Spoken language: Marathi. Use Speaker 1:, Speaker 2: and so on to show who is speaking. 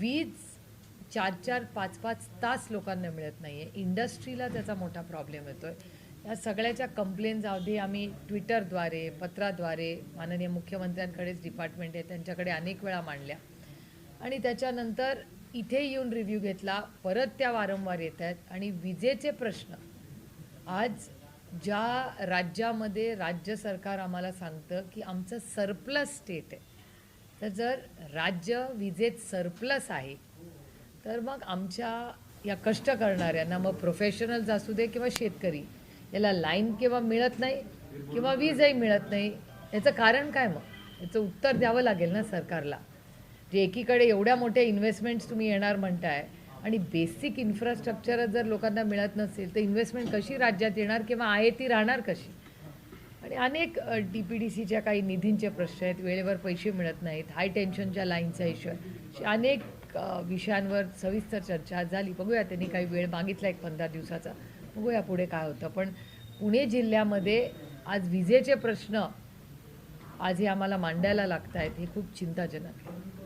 Speaker 1: वीज चार चार पाच पाच तास लोकांना मिळत नाही आहे इंडस्ट्रीला त्याचा मोठा प्रॉब्लेम येतो आहे या सगळ्याच्या कंप्लेंट्स अवधी आम्ही ट्विटरद्वारे पत्राद्वारे माननीय मुख्यमंत्र्यांकडेच डिपार्टमेंट आहे त्यांच्याकडे अनेक वेळा मांडल्या. आणि त्याच्यानंतर इथे येऊन रिव्ह्यू घेतला परत त्या वारंवार येत आहेत. आणि विजेचे प्रश्न आज ज्या राज्यामध्ये राज्य सरकार आम्हाला सांगतं की आमचं सरप्लस स्टेट आहे. तर जर राज्य विजेत सरप्लस आहे तर मग आमच्या या कष्ट करणाऱ्यांना मग प्रोफेशनल्स असू दे किंवा शेतकरी याला लाईन किंवा मिळत नाही किंवा वीजही मिळत नाही याचं कारण काय मग? याचं उत्तर द्यावं लागेल ना सरकारला. जे एकीकडे एवढ्या मोठ्या इन्व्हेस्टमेंट्स तुम्ही येणार म्हणताय आणि बेसिक इन्फ्रास्ट्रक्चरच जर लोकांना मिळत नसेल तर इन्व्हेस्टमेंट कशी राज्यात येणार किंवा आहे ती राहणार कशी? आणि अनेक डी पी डी सीच्या काही निधींचे प्रश्न आहेत वेळेवर पैसे मिळत नाहीत हाय टेन्शनच्या लाईनचा इश्यू आहे. अनेक विषयांवर सविस्तर चर्चा झाली. बघूया त्यांनी काही वेळ मागितला एक पंधरा दिवसाचा. बघूया पुढे काय होतं. पण पुणे जिल्ह्यामध्ये आज विजेचे प्रश्न आज हे आम्हाला मांडायला लागत आहेत हे खूप चिंताजनक आहे.